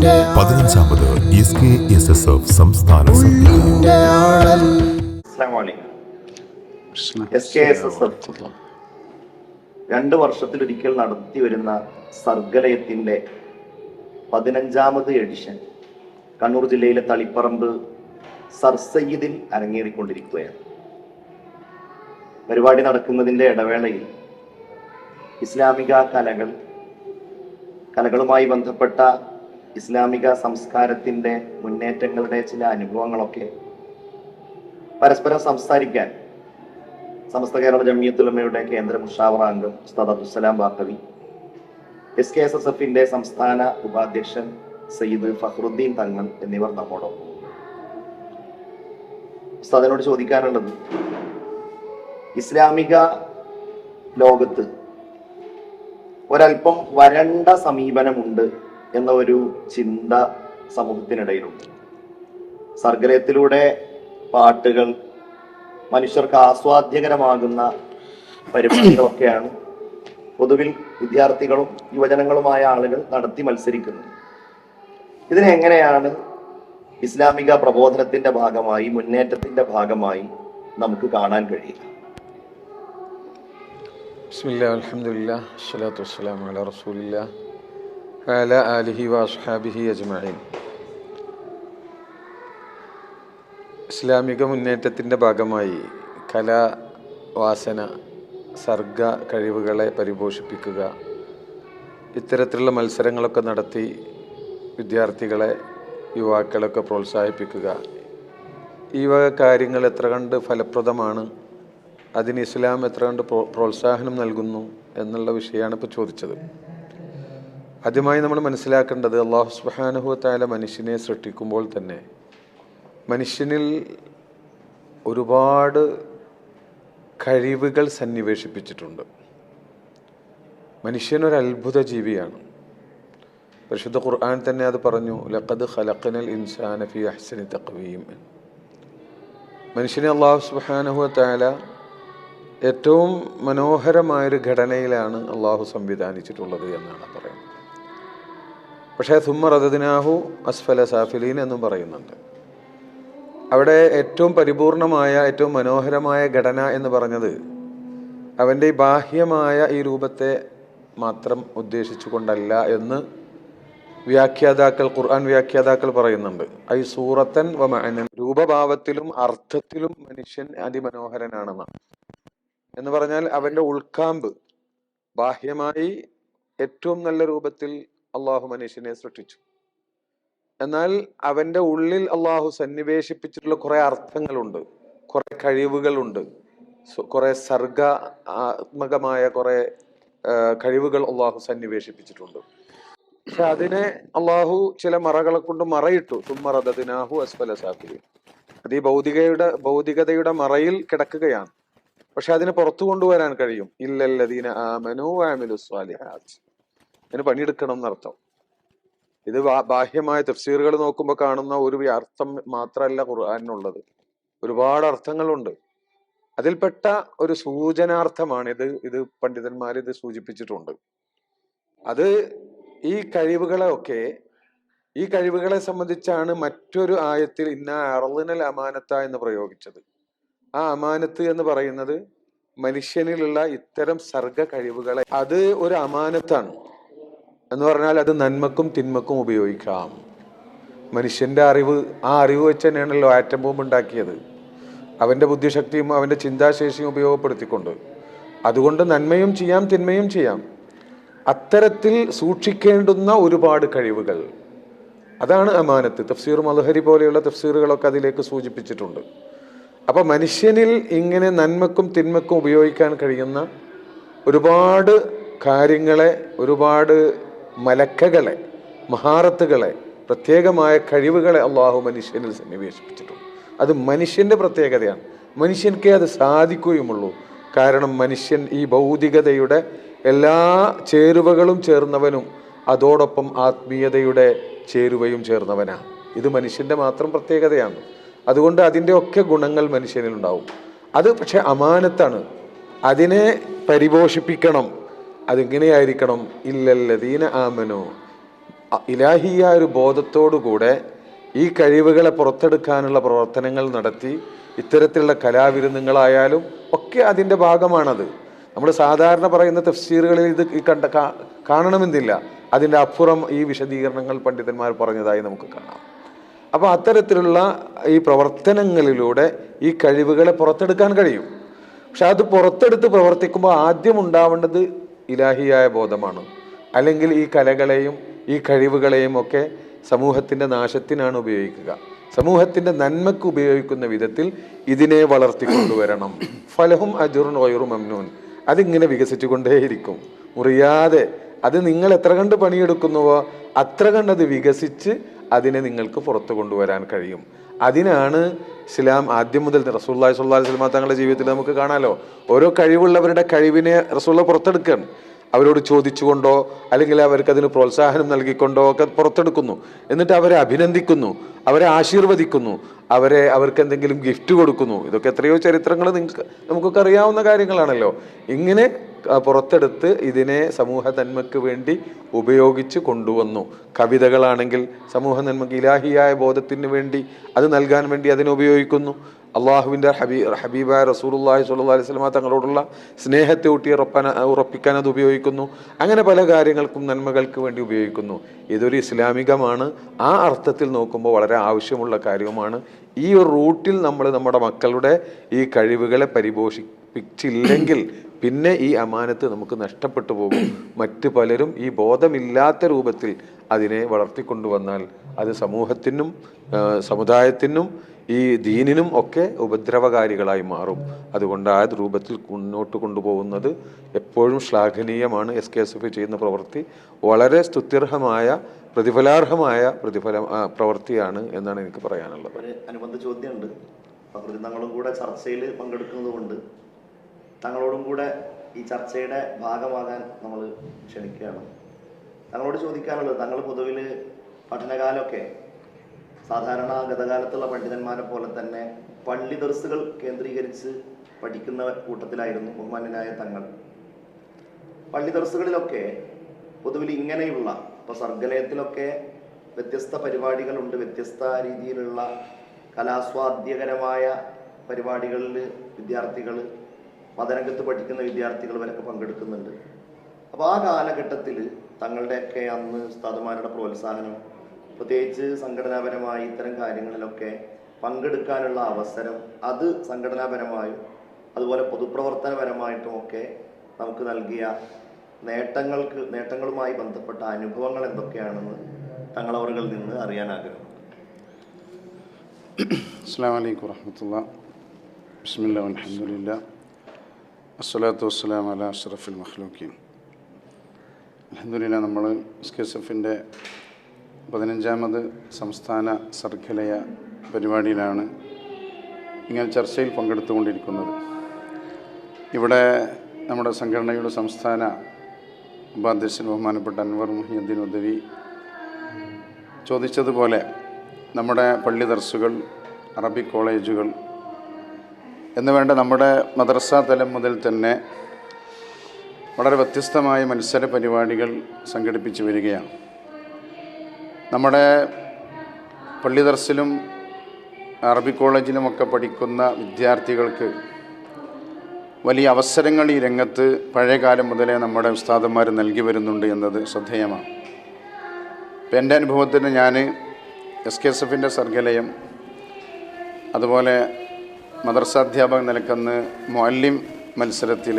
പതിനഞ്ചാമത് S K S S F സംസ്ഥാന രണ്ട് വർഷത്തിലൊരിക്കൽ നടത്തി വരുന്ന സർഗലയത്തിന്റെ പതിനഞ്ചാമത് എഡിഷൻ കണ്ണൂർ ജില്ലയിലെ തളിപ്പറമ്പ് സർ സയ്യിദിൽ അരങ്ങേറിക്കൊണ്ടിരിക്കുകയാണ്. പരിപാടി നടക്കുന്നതിന്റെ ഇടവേളയിൽ ഇസ്ലാമിക കലകൾ കലകളുമായി ബന്ധപ്പെട്ട ഇസ്ലാമിക സംസ്കാരത്തിന്റെ മുന്നേറ്റങ്ങളുടെ ചില അനുഭവങ്ങളൊക്കെ പരസ്പരം സംസാരിക്കാൻ സമസ്ത കേരള ജമിയത്തുലമയുടെ കേന്ദ്ര മുഷാവറ അംഗം ഉസ്താദ് Abdussalam Baqavi S K S S എഫിന്റെ സംസ്ഥാന ഉപാധ്യക്ഷൻ സയ്യിദ് ഫഹ്റുദ്ദീൻ തങ്ങൾ എന്നിവർ നമ്മോടൊപ്പം. ഉസ്താദിനോട് ചോദിക്കാനുള്ളത് ഇസ്ലാമിക ലോകത്ത് ഒരല്പം വരണ്ട സമീപനമുണ്ട് എന്ന ഒരു ചിന്ത സമൂഹത്തിനിടയിലുണ്ട്. സർഗലയത്തിലൂടെ പാട്ടുകൾ മനുഷ്യർക്ക് ആസ്വാദ്യകരമാകുന്ന പരിപാടികളൊക്കെയാണ് പൊതുവിൽ വിദ്യാർത്ഥികളും യുവജനങ്ങളുമായ ആളുകൾ നടത്തി മത്സരിക്കുന്നത്. ഇതിനെങ്ങനെയാണ് ഇസ്ലാമിക പ്രബോധനത്തിന്റെ ഭാഗമായി മുന്നേറ്റത്തിന്റെ ഭാഗമായി നമുക്ക് കാണാൻ കഴിയുക? ബിസ്മില്ലാ അസ്സലാത്തു വസ്സലാം അലാ റസൂലില്ലാ വഅലാ ആലിഹി വഅസ്ഹാബിഹി അജ്മഈൻ. ഇസ്ലാമിക മുന്നേറ്റത്തിന്റെ ഭാഗമായി കല വാസന സർഗ കഴിവുകളെ പരിപോഷിപ്പിക്കുക ഇത്തരത്തിലുള്ള മത്സരങ്ങളൊക്കെ നടത്തി വിദ്യാർത്ഥികളെ യുവാക്കളൊക്കെ പ്രോത്സാഹിപ്പിക്കുക. ഈ വക കാര്യങ്ങൾ എത്ര കണ്ട് ഫലപ്രദമാണ് അതിന് ഇസ്ലാം എത്ര കണ്ട് പ്രോ- പ്രോത്സാഹനം നൽകുന്നു എന്നുള്ള വിഷയമാണ് ഇപ്പോൾ ചോദിച്ചത്. ആദ്യമായി നമ്മൾ മനസ്സിലാക്കേണ്ടത് അള്ളാഹു സുബാനുഭവത്തായ മനുഷ്യനെ സൃഷ്ടിക്കുമ്പോൾ തന്നെ മനുഷ്യനിൽ ഒരുപാട് കഴിവുകൾ സന്നിവേശിപ്പിച്ചിട്ടുണ്ട്. മനുഷ്യനൊരു അത്ഭുത ജീവിയാണ്. പരിശുദ്ധ ഖുർആൻ തന്നെ അത് പറഞ്ഞു ലഖദ് ഖലഖനൽ ഇൻസാന ഫി അഹ്സനി തഖ്വീം. മനുഷ്യനെ അള്ളാഹു സുബാനഹു തആല ഏറ്റവും മനോഹരമായൊരു ഘടനയിലാണ് അള്ളാഹു സംവിധാനിച്ചിട്ടുള്ളത് എന്നാണ് പറയുന്നത്. പക്ഷേ സുമ്മ റദദിനാഹു അസ്ഫല സാഫിലീൻ എന്നും പറയുന്നുണ്ട്. അവിടെ ഏറ്റവും പരിപൂർണമായ ഏറ്റവും മനോഹരമായ ഘടന എന്ന് പറഞ്ഞത് അവന്റെ ഈ ബാഹ്യമായ ഈ രൂപത്തെ മാത്രം ഉദ്ദേശിച്ചുകൊണ്ടല്ല എന്ന് വ്യാഖ്യാതാക്കൾ ഖുർആൻ വ്യാഖ്യാതാക്കൾ പറയുന്നുണ്ട്. ഐ സൂറത്തൻ രൂപഭാവത്തിലും അർത്ഥത്തിലും മനുഷ്യൻ അതിമനോഹരനാണെന്നാണ് എന്ന് പറഞ്ഞാൽ അവന്റെ ഉൾക്കാമ്പ് ബാഹ്യമായി ഏറ്റവും നല്ല രൂപത്തിൽ അള്ളാഹു മനുഷ്യനെ സൃഷ്ടിച്ചു. എന്നാൽ അവന്റെ ഉള്ളിൽ അള്ളാഹു സന്നിവേശിപ്പിച്ചിട്ടുള്ള കുറെ അർത്ഥങ്ങളുണ്ട് കുറെ കഴിവുകളുണ്ട് കുറേ സർഗാത്മകമായ കുറെ കഴിവുകൾ അള്ളാഹു സന്നിവേശിപ്പിച്ചിട്ടുണ്ട്. പക്ഷെ അതിനെ അള്ളാഹു ചില മറകളെ കൊണ്ട് മറയിട്ടു. തുമ്മറദിനാഹു അസ്ഫല സാഫിലി അത് ഈ ഭൗതികയുടെ ഭൗതികതയുടെ മറയിൽ കിടക്കുകയാണ്. പക്ഷെ അതിനെ പുറത്തു കൊണ്ടുവരാൻ കഴിയും. ഇല്ലല്ലദീന ആമനു ആമിലു സ്വാലിഹാത്ത് അതിന് പണിയെടുക്കണം എന്നർത്ഥം. ഇത് ബാഹ്യമായ തഫ്സീറുകൾ നോക്കുമ്പോൾ കാണുന്ന ഒരു അർത്ഥം മാത്രമല്ല ഖുർആാനുള്ളത് ഒരുപാട് അർത്ഥങ്ങളുണ്ട്. അതിൽപ്പെട്ട ഒരു സൂചനാർത്ഥമാണിത് ഇത് പണ്ഡിതന്മാർ ഇത് സൂചിപ്പിച്ചിട്ടുണ്ട്. അത് ഈ കഴിവുകളെയൊക്കെ ഈ കഴിവുകളെ സംബന്ധിച്ചാണ് മറ്റൊരു ആയത്തിൽ ഇന്ന അറളിനൽ അമാനത്ത എന്ന് പ്രയോഗിച്ചത്. ആ അമാനത്ത് എന്ന് പറയുന്നത് മനുഷ്യനിലുള്ള ഇത്തരം സർഗ കഴിവുകളെ അത് ഒരു അമാനത്താണ്. എന്ന് പറഞ്ഞാൽ അത് നന്മക്കും തിന്മക്കും ഉപയോഗിക്കാം. മനുഷ്യന്റെ അറിവ് ആ അറിവ് വെച്ച് തന്നെയാണല്ലോ ആറ്റം ബോംബ് ഉണ്ടാക്കിയത്. അവന്റെ ബുദ്ധിശക്തിയും അവന്റെ ചിന്താശേഷിയും ഉപയോഗപ്പെടുത്തിക്കൊണ്ട്. അതുകൊണ്ട് നന്മയും ചെയ്യാം തിന്മയും ചെയ്യാം. അത്തരത്തിൽ സൂക്ഷിക്കേണ്ടുന്ന ഒരുപാട് കഴിവുകൾ. അതാണ് അമാനത്ത്. തഫ്സീർ മൽഹരി പോലെയുള്ള തഫ്സീറുകളൊക്കെ അതിലേക്ക് സൂചിപ്പിച്ചിട്ടുണ്ട്. അപ്പൊ മനുഷ്യനിൽ ഇങ്ങനെ നന്മക്കും തിന്മക്കും ഉപയോഗിക്കാൻ കഴിയുന്ന ഒരുപാട് കാര്യങ്ങളെ ഒരുപാട് മലക്കകളെ മഹാറത്തുകളെ പ്രത്യേകമായ കഴിവുകളെ അള്ളാഹു മനുഷ്യനിൽ സന്നിവേശിപ്പിച്ചിട്ടുണ്ട്. അത് മനുഷ്യന്റെ പ്രത്യേകതയാണ്. മനുഷ്യൻക്കേ അത് സാധിക്കുകയുമുള്ളൂ. കാരണം മനുഷ്യൻ ഈ ഭൗതികതയുടെ എല്ലാ ചേരുവകളും ചേർന്നവനും അതോടൊപ്പം ആത്മീയതയുടെ ചേരുവയും ചേർന്നവനാണ്. ഇത് മനുഷ്യന്റെ മാത്രം പ്രത്യേകതയാണ്. അതുകൊണ്ട് അതിന്റെ ഒക്കെ ഗുണങ്ങൾ മനുഷ്യനിലുണ്ടാവും. അത് പക്ഷെ അമാനത്താണ്. അതിനെ പരിപോഷിപ്പിക്കണം. അതെങ്ങനെയായിരിക്കണം? ഇല്ലല്ലദീന ആമനോ. ഇലാഹിയ ഒരു ബോധത്തോടുകൂടെ ഈ കഴിവുകളെ പുറത്തെടുക്കാനുള്ള പ്രവർത്തനങ്ങൾ നടത്തി ഇത്തരത്തിലുള്ള കലാവിരുന്നുകളായാലും ഒക്കെ അതിന്റെ ഭാഗമാണത്. നമ്മൾ സാധാരണ പറയുന്ന തഫ്സീറുകളിൽ ഇത് കണ്ട കാണണമെന്നില്ല. അതിന്റെ അപ്പുറം ഈ വിശദീകരണങ്ങൾ പണ്ഡിതന്മാർ പറഞ്ഞതായി നമുക്ക് കാണാം. അപ്പോൾ അത്തരത്തിലുള്ള ഈ പ്രവർത്തനങ്ങളിലൂടെ ഈ കഴിവുകളെ പുറത്തെടുക്കാൻ കഴിയും. പക്ഷെ അത് പുറത്തെടുത്ത് പ്രവർത്തിക്കുമ്പോൾ ആദ്യം ഉണ്ടാവേണ്ടത് ഇലാഹിയായ ബോധമാണ്. അല്ലെങ്കിൽ ഈ കലകളെയും ഈ കഴിവുകളെയും ഒക്കെ സമൂഹത്തിന്റെ നാശത്തിനാണ് ഉപയോഗിക്കുക. സമൂഹത്തിന്റെ നന്മയ്ക്ക് ഉപയോഗിക്കുന്ന വിധത്തിൽ ഇതിനെ വളർത്തിക്കൊണ്ടുവരണം. ഫലഹും അജുറും ഒയറും അമ്നൂൻ അതിങ്ങനെ വികസിച്ചുകൊണ്ടേയിരിക്കും. മുറിയാതെ അത് നിങ്ങൾ എത്ര കണ്ട് പണിയെടുക്കുന്നുവോ അത്ര കണ്ടത് വികസിച്ച് അതിനെ നിങ്ങൾക്ക് പുറത്തു കൊണ്ടുവരാൻ കഴിയും. അതിനാണ് ഇസ്ലാം ആദ്യം മുതൽ റസൂള്ളി സ്വല്ലാ സ്വലമ തങ്ങളുടെ ജീവിതത്തിൽ നമുക്ക് കാണാമല്ലോ ഓരോ കഴിവുള്ളവരുടെ കഴിവിനെ റസൂള്ള പുറത്തെടുക്കുകയാണ് അവരോട് ചോദിച്ചുകൊണ്ടോ അല്ലെങ്കിൽ അവർക്ക് അതിന് പ്രോത്സാഹനം നൽകിക്കൊണ്ടോ ഒക്കെ പുറത്തെടുക്കുന്നു. എന്നിട്ട് അവരെ അഭിനന്ദിക്കുന്നു അവരെ ആശീർവദിക്കുന്നു അവരെ അവർക്ക് എന്തെങ്കിലും ഗിഫ്റ്റ് കൊടുക്കുന്നു. ഇതൊക്കെ എത്രയോ ചരിത്രങ്ങൾ നിങ്ങൾക്ക് നമുക്കൊക്കെ അറിയാവുന്ന കാര്യങ്ങളാണല്ലോ. ഇങ്ങനെ പുറത്തെടുത്ത് ഇതിനെ സമൂഹ നന്മയ്ക്ക് വേണ്ടി ഉപയോഗിച്ച് കൊണ്ടുവന്നു. കവിതകളാണെങ്കിൽ സമൂഹ നന്മയ്ക്ക് ഇലാഹിയായ ബോധത്തിന് വേണ്ടി അത് നൽകാൻ വേണ്ടി അതിനെ ഉപയോഗിക്കുന്നു. അള്ളാഹുവിന്റെ ഹബീ ഹബീബായ സ്വല്ലല്ലാഹി അലൈഹി വസല്ലമ തങ്ങളോടുള്ള സ്നേഹത്തെ ഊട്ടി ഉറപ്പാൻ ഉറപ്പിക്കാൻ അത് ഉപയോഗിക്കുന്നു. അങ്ങനെ പല കാര്യങ്ങൾക്കും നന്മകൾക്ക് വേണ്ടി ഉപയോഗിക്കുന്നു. ഇതൊരു ഇസ്ലാമികമാണ്. ആ അർത്ഥത്തിൽ നോക്കുമ്പോൾ വളരെ ആവശ്യമുള്ള കാര്യവുമാണ് ഈ ഒരു റൂട്ടിൽ നമ്മൾ നമ്മുടെ മക്കളുടെ ഈ കഴിവുകളെ പരിപോഷിപ്പിച്ചില്ലെങ്കിൽ പിന്നെ ഈ അമാനത്ത് നമുക്ക് നഷ്ടപ്പെട്ടു പോകും. മറ്റ് പലരും ഈ ബോധമില്ലാത്ത രൂപത്തിൽ അതിനെ വളർത്തിക്കൊണ്ടുവന്നാൽ അത് സമൂഹത്തിനും സമുദായത്തിനും ഈ ദീനിനും ഒക്കെ ഉപദ്രവകാരികളായി മാറും. അതുകൊണ്ട് ആ രൂപത്തിൽ മുന്നോട്ട് കൊണ്ടുപോകുന്നത്. എപ്പോഴും ശ്ലാഘനീയമാണ് എസ് കെ എസ് എഫ് ചെയ്യുന്ന പ്രവൃത്തി. വളരെ സ്തുത്യർഹമായ പ്രതിഫലാർഹമായ പ്രതിഫല പ്രവൃത്തിയാണ് എന്നാണ് എനിക്ക് പറയാനുള്ളത്. അനുബന്ധ ചോദ്യമുണ്ട്. പ്രകൃതി തങ്ങളും കൂടെ ചർച്ചയിൽ പങ്കെടുക്കുന്നത് കൊണ്ട് തങ്ങളോടും കൂടെ ഈ ചർച്ചയുടെ ഭാഗമാകാൻ നമ്മൾ ക്ഷണിക്കുകയാണ്. തങ്ങളോട് ചോദിക്കാനുള്ളത് തങ്ങൾ പൊതുവിൽ പഠനകാലമൊക്കെ സാധാരണ ഗതകാലത്തുള്ള പണ്ഡിതന്മാരെ പോലെ തന്നെ പള്ളി ദർസുകൾ കേന്ദ്രീകരിച്ച് പഠിക്കുന്ന കൂട്ടത്തിലായിരുന്നു ബഹുമാന്യനായ തങ്ങൾ. പള്ളി ദർസുകളിലൊക്കെ പൊതുവിൽ ഇങ്ങനെയുള്ള ഇപ്പോൾ സർഗലയത്തിലൊക്കെ വ്യത്യസ്ത പരിപാടികളുണ്ട് വ്യത്യസ്ത രീതിയിലുള്ള കലാസ്വാദ്യകരമായ പരിപാടികളിൽ വിദ്യാർത്ഥികൾ മതരംഗത്ത് പഠിക്കുന്ന വിദ്യാർത്ഥികൾ വരൊക്കെ പങ്കെടുക്കുന്നുണ്ട്. അപ്പോൾ ആ കാലഘട്ടത്തിൽ തങ്ങളുടെയൊക്കെ അന്ന് ഉസ്താദുമാരുടെ പ്രോത്സാഹനം പ്രത്യേകിച്ച് സംഘടനാപരമായി ഇത്തരം കാര്യങ്ങളിലൊക്കെ പങ്കെടുക്കാനുള്ള അവസരം അത് സംഘടനാപരമായും അതുപോലെ പൊതുപ്രവർത്തനപരമായിട്ടും ഒക്കെ നമുക്ക് നൽകിയ നേട്ടങ്ങൾക്ക് നേട്ടങ്ങളുമായി ബന്ധപ്പെട്ട അനുഭവങ്ങൾ എന്തൊക്കെയാണെന്ന് തങ്ങളവറുകളിൽ നിന്ന് അറിയാൻ ആഗ്രഹം. അസ്സാം വലൈക്കും വാഹമത്തല്ല ബിസ്മില്ല അലഹമുല്ല അസ്സലാത്തു വസ്സലാം അല അഷ്റഫുൽ മഖ്ലൂക്കീൻ അലഹദില്ല നമ്മൾ എസ് കെ എസ് എഫിന്റെ പതിനഞ്ചാമത് സംസ്ഥാന സർഖലയ പരിപാടിയിലാണ് ഇങ്ങനെ ചർച്ചയിൽ പങ്കെടുത്തുകൊണ്ടിരിക്കുന്നത്. ഇവിടെ നമ്മുടെ സംഘടനയുടെ സംസ്ഥാന ഉപാധ്യക്ഷൻ ബഹുമാനപ്പെട്ട അൻവർ മുഹിയുദ്ദീൻ ഉദവി ചോദിച്ചതുപോലെ നമ്മുടെ പള്ളി ദർസുകൾ അറബിക് കോളേജുകൾ എന്ന് വേണ്ട നമ്മുടെ മദ്രസ തലം മുതൽ തന്നെ വളരെ വ്യത്യസ്തമായ മത്സര പരിപാടികൾ സംഘടിപ്പിച്ചു വരികയാണ്. നമ്മുടെ പള്ളി ദർസിലും അറബി കോളേജിലുമൊക്കെ പഠിക്കുന്ന വിദ്യാർത്ഥികൾക്ക് വലിയ അവസരങ്ങൾ ഈ രംഗത്ത് പഴയകാലം മുതലേ നമ്മുടെ ഉസ്താദന്മാർ നൽകി വരുന്നുണ്ട് എന്നത് ശ്രദ്ധേയമാണ്. ഇപ്പം എന്റെ അനുഭവത്തിന് ഞാൻ എസ് കെ എസ് എഫിന്റെ സർഗലയം അതുപോലെ മദർസാധ്യാപക നിലക്കന്ന് മൊല്ലിം മത്സരത്തിൽ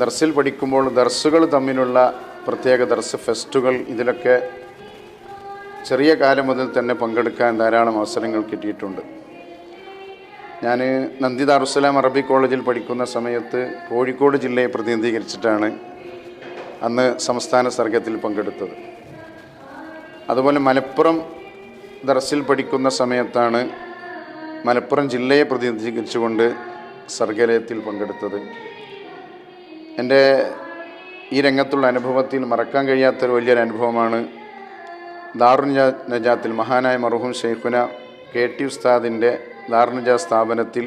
ദർസിൽ പഠിക്കുമ്പോൾ ദർസുകൾ തമ്മിലുള്ള പ്രത്യേക ദർസ് ഫെസ്റ്റുകൾ ഇതിലൊക്കെ ചെറിയ കാലം മുതൽ തന്നെ പങ്കെടുക്കാൻ ധാരാളം അവസരങ്ങൾ കിട്ടിയിട്ടുണ്ട്. ഞാൻ നന്ദി ദാറുസലാം അറബി കോളേജിൽ പഠിക്കുന്ന സമയത്ത് കോഴിക്കോട് ജില്ലയെ പ്രതിനിധീകരിച്ചിട്ടാണ് അന്ന് സംസ്ഥാന സർഗത്തിൽ പങ്കെടുത്തത്. അതുപോലെ മലപ്പുറം ദർസിൽ പഠിക്കുന്ന സമയത്താണ് മലപ്പുറം ജില്ലയെ പ്രതിനിധീകരിച്ചുകൊണ്ട് സർഗലയത്തിൽ പങ്കെടുത്തത്. എന്റെ ഈ രംഗത്തുള്ള അനുഭവത്തിൽ മറക്കാൻ കഴിയാത്തൊരു വലിയൊരു അനുഭവമാണ് ദാറുൻ നജാത്തിൽ മഹാനായ മർഹൂം ഷെയ്ഖുന കെ ടി ഉസ്താദിന്റെ ദാറുനജ സ്ഥാപനത്തിൽ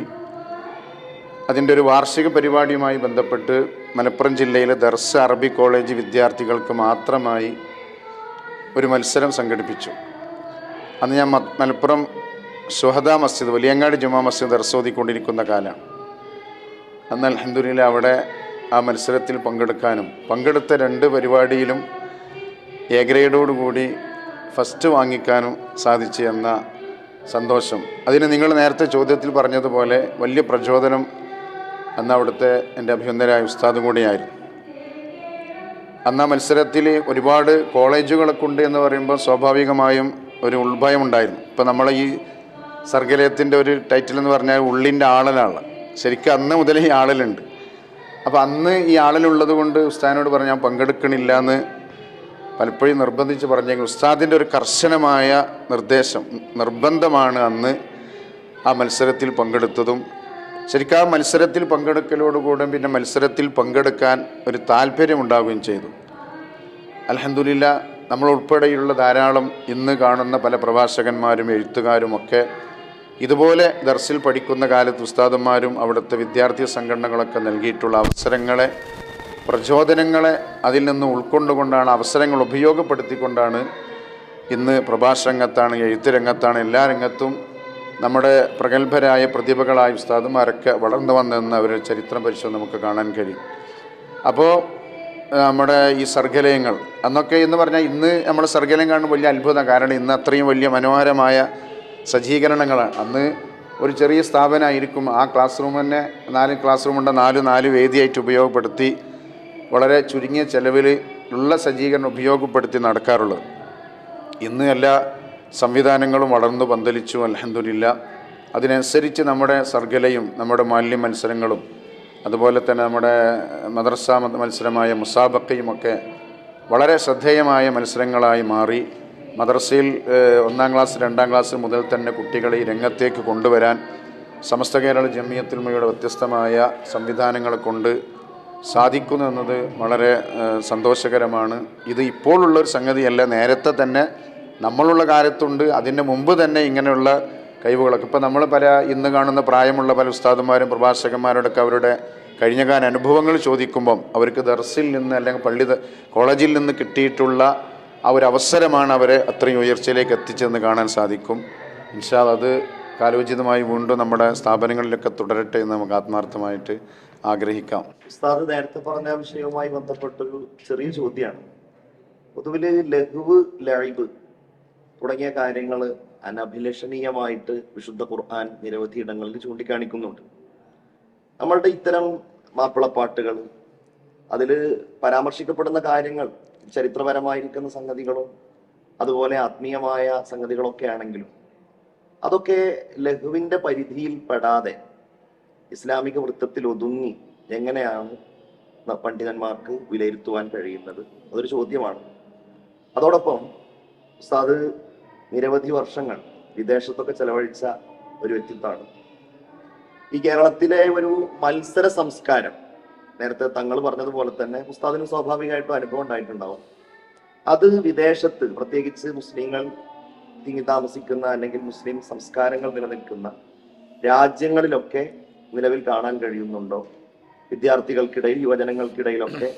അതിന്റെ ഒരു വാർഷിക പരിപാടിയുമായി ബന്ധപ്പെട്ട് മലപ്പുറം ജില്ലയിലെ ദർസ് അറബി കോളേജ് വിദ്യാർത്ഥികൾക്ക് മാത്രമായി ഒരു മത്സരം സംഘടിപ്പിച്ചു. അന്ന് ഞാൻ മലപ്പുറം സുഹദ മസ്ജിദ് വലിയങ്ങാട് ജുമാ മസ്ജിദ് ദർശോദിക്കൊണ്ടിരിക്കുന്ന കാലം. അന്ന് അലഹദില്ല അവിടെ ആ മത്സരത്തിൽ പങ്കെടുക്കാനും പങ്കെടുത്ത രണ്ട് പരിപാടിയിലും എ ഗ്രേഡോടുകൂടി ഫസ്റ്റ് വാങ്ങിക്കാനും സാധിച്ചു എന്ന സന്തോഷം. അതിന് നിങ്ങൾ നേരത്തെ ചോദ്യത്തിൽ പറഞ്ഞതുപോലെ വലിയ പ്രചോദനം അന്ന് അവിടുത്തെ എന്റെ അഭിനന്ദനായ ഉസ്താദ് കൂടിയായിരുന്നു. അന്ന് മത്സരത്തിൽ ഒരുപാട് കോളേജുകളൊക്കെ ഉണ്ട് എന്ന് പറയുമ്പോൾ സ്വാഭാവികമായും ഒരു ഉൾഭയം ഉണ്ടായിരുന്നു. ഇപ്പോൾ നമ്മളെ ഈ സർഗലയത്തിന്റെ ഒരു ടൈറ്റിൽ എന്ന് പറഞ്ഞാൽ ഉള്ളിന്റെ ആളലാണ്. ശരിക്കും അന്ന് മുതൽ ഈ ആളലുണ്ട്. അപ്പോൾ അന്ന് ഈ ആളലുള്ളത് കൊണ്ട് ഉസ്താദിനോട് പറഞ്ഞ് ഞാൻ പങ്കെടുക്കണില്ല എന്ന് പലപ്പോഴും നിർബന്ധിച്ച് പറഞ്ഞെങ്കിൽ ഉസ്താദിന്റെ ഒരു കർശനമായ നിർദ്ദേശം നിർബന്ധമാണ് അന്ന് ആ മത്സരത്തിൽ പങ്കെടുത്തതും. ശരിക്കും ആ മത്സരത്തിൽ പങ്കെടുക്കലോടുകൂടെ പിന്നെ മത്സരത്തിൽ പങ്കെടുക്കാൻ ഒരു താല്പര്യമുണ്ടാവുകയും ചെയ്തു. അലഹദില്ല നമ്മൾ ഉൾപ്പെടെയുള്ള ധാരാളം ഇന്ന് കാണുന്ന പല പ്രഭാഷകന്മാരും എഴുത്തുകാരും ഒക്കെ ഇതുപോലെ ദർസിൽ പഠിക്കുന്ന കാലത്ത് ഉസ്താദന്മാരും അവിടുത്തെ വിദ്യാർത്ഥി സംഘടനകളൊക്കെ നൽകിയിട്ടുള്ള അവസരങ്ങളെ പ്രചോദനങ്ങളെ അതിൽ നിന്ന് ഉൾക്കൊണ്ടുകൊണ്ടാണ് അവസരങ്ങൾ ഉപയോഗപ്പെടുത്തിക്കൊണ്ടാണ് ഇന്ന് പ്രഭാഷ രംഗത്താണ് എഴുത്ത് രംഗത്താണ് എല്ലാ രംഗത്തും നമ്മുടെ പ്രഗത്ഭരായ പ്രതിഭകളായ ഉസ്താദുമാരൊക്കെ വളർന്നു വന്നതെന്ന് അവരുടെ ചരിത്രം പരിശോധന നമുക്ക് കാണാൻ കഴിയും. അപ്പോൾ നമ്മുടെ ഈ സർഗലയങ്ങൾ അന്നൊക്കെ എന്ന് പറഞ്ഞാൽ ഇന്ന് നമ്മൾ സർഗലയം കാണുമ്പോൾ വലിയ അത്ഭുതം കാരണം ഇന്ന് അത്രയും വലിയ മനോഹരമായ സജ്ജീകരണങ്ങളാണ്. അന്ന് ഒരു ചെറിയ സ്ഥാപനമായിരിക്കും ആ ക്ലാസ് തന്നെ. നാല് ക്ലാസ് റൂമുണ്ട് നാല് നാല് വേദിയായിട്ട് ഉപയോഗപ്പെടുത്തി വളരെ ചുരുങ്ങിയ ചെലവിൽ ഉള്ള സജ്ജീകരണം ഉപയോഗപ്പെടുത്തി നടക്കാറുള്ളത്. ഇന്ന് എല്ലാ സംവിധാനങ്ങളും വളർന്നു പന്തലിച്ചു. അലഹദില്ല അതിനനുസരിച്ച് നമ്മുടെ സർഗലയും നമ്മുടെ മാലിന്യ മത്സരങ്ങളും അതുപോലെ തന്നെ നമ്മുടെ മദർസ മത്സരമായ മുസാബക്കയും ഒക്കെ വളരെ ശ്രദ്ധേയമായ മത്സരങ്ങളായി മാറി. മദ്രസയിൽ ഒന്നാം ക്ലാസ് രണ്ടാം ക്ലാസ് മുതൽ തന്നെ കുട്ടികളെ ഈ രംഗത്തേക്ക് കൊണ്ടുവരാൻ സമസ്ത കേരള ജമിയത്തുൽമയുടെ വ്യത്യസ്തമായ സംവിധാനങ്ങളെ കൊണ്ട് സാധിക്കുന്നു വളരെ സന്തോഷകരമാണ്. ഇത് ഇപ്പോഴുള്ള ഒരു സംഗതിയല്ല. നേരത്തെ തന്നെ നമ്മളുള്ള കാലത്തുണ്ട്. അതിന് മുമ്പ് തന്നെ ഇങ്ങനെയുള്ള കഴിവുകളൊക്കെ. ഇപ്പോൾ നമ്മൾ പല ഇന്ന് കാണുന്ന പ്രായമുള്ള പല ഉസ്താദന്മാരും പ്രഭാഷകന്മാരോടൊക്കെ അവരുടെ കഴിഞ്ഞകാല അനുഭവങ്ങൾ ചോദിക്കുമ്പം അവർക്ക് ദർസിൽ നിന്ന് അല്ലെങ്കിൽ പള്ളി കോളേജിൽ നിന്ന് കിട്ടിയിട്ടുള്ള ആ ഒരു അവസരമാണ് അവരെ അത്രയും ഉയർച്ചയിലേക്ക് എത്തിച്ചതെന്ന് കാണാൻ സാധിക്കും. ഇൻഷാ അത് കാലോചിതമായി വീണ്ടും നമ്മുടെ സ്ഥാപനങ്ങളിലൊക്കെ തുടരട്ടെ എന്ന് നമുക്ക് ആത്മാർത്ഥമായിട്ട് ആഗ്രഹിക്കാം. ഉസ്താദ് നേരത്തെ പറഞ്ഞ വിഷയവുമായി ബന്ധപ്പെട്ടൊരു ചെറിയ ചോദ്യമാണ് പൊതുവിൽ ലഘുവ് ലൈബ് തുടങ്ങിയ കാര്യങ്ങൾ അനഭിലഷണീയമായിട്ട് വിശുദ്ധ ഖുർആൻ നിരവധി ഇടങ്ങളിൽ ചൂണ്ടിക്കാണിക്കുന്നുണ്ട്. നമ്മളുടെ ഇത്തരം മാപ്പിളപ്പാട്ടുകൾ അതിൽ പരാമർശിക്കപ്പെടുന്ന കാര്യങ്ങൾ ചരിത്രപരമായിരിക്കുന്ന സംഗതികളും അതുപോലെ ആത്മീയമായ സംഗതികളൊക്കെ ആണെങ്കിലും അതൊക്കെ ലഘുവിന്റെ പരിധിയിൽ പെടാതെ ഇസ്ലാമിക വൃത്തത്തിൽ ഒതുങ്ങി എങ്ങനെയാണ് പണ്ഡിതന്മാർക്ക് വിലയിരുത്തുവാൻ കഴിയുന്നത്? അതൊരു ചോദ്യമാണ്. അതോടൊപ്പം ഉസ്താദ് നിരവധി വർഷങ്ങൾ വിദേശത്തൊക്കെ ചെലവഴിച്ച ഒരു വ്യക്തിത്വമാണ്. ഈ കേരളത്തിലെ ഒരു മത്സര സംസ്കാരം നേരത്തെ തങ്ങൾ പറഞ്ഞതുപോലെ തന്നെ ഉസ്താദിന് സ്വാഭാവികമായിട്ടും അനുഭവം ഉണ്ടായിട്ടുണ്ടാവും. അത് വിദേശത്ത് പ്രത്യേകിച്ച് മുസ്ലിങ്ങൾ തിങ്ങി താമസിക്കുന്ന അല്ലെങ്കിൽ മുസ്ലിം സംസ്കാരങ്ങൾ നിലനിൽക്കുന്ന രാജ്യങ്ങളിലൊക്കെ നിലവിൽ കാണാൻ കഴിയുന്നുണ്ടോ? വിദ്യാർത്ഥികൾക്കിടയിൽ യുവജനങ്ങൾക്കിടയിലൊക്കെ.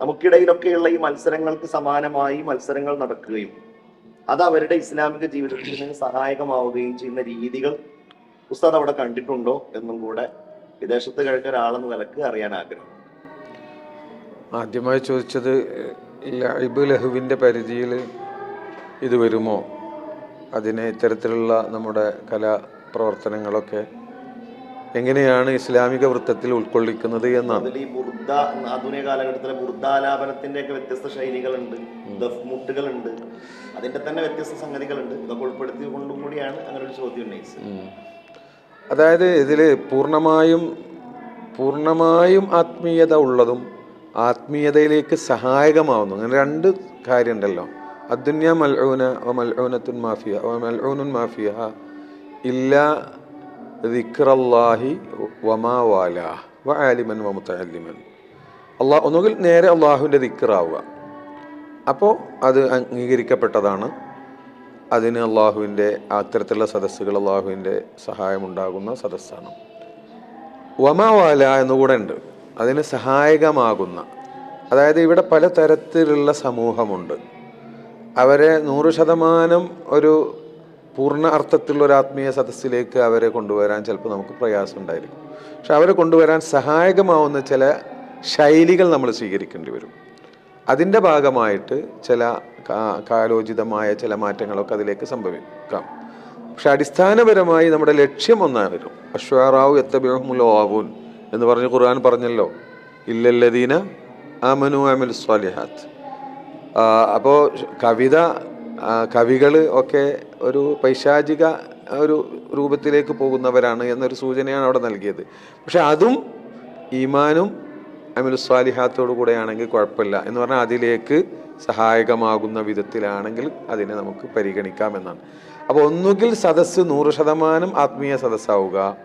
നമുക്കിടയിലൊക്കെയുള്ള ഈ മത്സരങ്ങൾക്ക് സമാനമായി മത്സരങ്ങൾ നടക്കുകയും അത് അവരുടെ ഇസ്ലാമിക ജീവിതത്തിന് സഹായകമാവുകയും ചെയ്യുന്ന രീതികൾ ഉസ്താദ് അവിടെ കണ്ടിട്ടുണ്ടോ എന്നും കൂടെ വിദേശത്ത് കഴിഞ്ഞ ഒരാളെന്ന നിലയ്ക്ക് അറിയാൻ ആഗ്രഹം? ആദ്യമായി ചോദിച്ചത് ലൈബ് ലഹുവിന്റെ പരിധിയിൽ ഇത് വരുമോ? അതിനെ ഇത്തരത്തിലുള്ള നമ്മുടെ കലാപ്രവർത്തനങ്ങളൊക്കെ എങ്ങനെയാണ് ഇസ്ലാമിക വൃത്തത്തിൽ ഉൾക്കൊള്ളിക്കുന്നത് എന്നാണ്. അതിൽ ഈ ബുർദ ആധുനിക കാലഘട്ടത്തിലെ ബുർദാലാപനത്തിന്റെ ഒക്കെ വ്യത്യസ്ത ശൈലികളുണ്ട് ദഫ്മുട്ടുകളുണ്ട് അതിന്റെ തന്നെ വ്യത്യസ്ത സംഗതികളുണ്ട്. ഇതൊക്കെ ഉൾപ്പെടുത്തിക്കൊണ്ടും കൂടിയാണ് അങ്ങനെ ഒരു ചോദ്യം ഉന്നയിച്ചത്. അതായത് ഇതിൽ പൂർണമായും പൂർണമായും ആത്മീയത ഉള്ളതും ആത്മീയതയിലേക്ക് സഹായകമാവുന്നു. അങ്ങനെ രണ്ട് കാര്യമുണ്ടല്ലോ അദ്ദുന്യ മൽഊന വ മൽഊനത്തുൻ മാഫിയ ഓ മൽഊനുൻ മാഫിയ ഇല്ല ദിക്റല്ലാഹി വമാ വാല വ ആലിമൻ വ അള്ളാഹ് ഒന്നുകിൽ നേരെ അള്ളാഹുവിന്റെ ദിക്റാവുക. അപ്പോൾ അത് അംഗീകരിക്കപ്പെട്ടതാണ്. അതിന് അള്ളാഹുവിന്റെ അത്തരത്തിലുള്ള സദസ്സുകൾ അള്ളാഹുവിന്റെ സഹായമുണ്ടാകുന്ന സദസ്സാണ്. വമാവാല എന്നുകൂടെ ഉണ്ട്. അതിന് സഹായകമാകുന്ന അതായത് ഇവിടെ പല തരത്തിലുള്ള സമൂഹമുണ്ട്. അവരെ നൂറ് ശതമാനം ഒരു പൂർണ അർത്ഥത്തിലുള്ള ഒരു ആത്മീയ സദസ്സിലേക്ക് അവരെ കൊണ്ടുവരാൻ ചിലപ്പോൾ നമുക്ക് പ്രയാസം ഉണ്ടായിരിക്കും. പക്ഷെ അവരെ കൊണ്ടുവരാൻ സഹായകമാവുന്ന ചില ശൈലികൾ നമ്മൾ സ്വീകരിക്കേണ്ടി വരും. അതിന്റെ ഭാഗമായിട്ട് ചില കാലോചിതമായ ചില മാറ്റങ്ങളൊക്കെ അതിലേക്ക് സംഭവിക്കാം. പക്ഷെ അടിസ്ഥാനപരമായി നമ്മുടെ ലക്ഷ്യം ഒന്നായിരുന്നു അശ്വാറാവു എത്തബിഹുമുലോവൂൻ എന്ന് പറഞ്ഞ് ഖുർആൻ പറഞ്ഞല്ലോ. ഇല്ലല്ലദീന ആമനു അമിൽ സ്വാലിഹാത്ത്. അപ്പോൾ കവിത കവികൾ ഒക്കെ ഒരു പൈശാചിക ഒരു രൂപത്തിലേക്ക് പോകുന്നവരാണ് എന്നൊരു സൂചനയാണ് അവിടെ നൽകിയത്. പക്ഷെ അതും ഈമാനും അമിൽ സ്വാലിഹാത്തോടു കൂടെയാണെങ്കിൽ കുഴപ്പമില്ല എന്ന് പറഞ്ഞാൽ അതിലേക്ക് സഹായകമാകുന്ന വിധത്തിലാണെങ്കിൽ അതിനെ നമുക്ക് പരിഗണിക്കാമെന്നാണ്. അപ്പോൾ ഒന്നുകിൽ സദസ്സ് നൂറ് ശതമാനം ആത്മീയ സദസ്സാവുക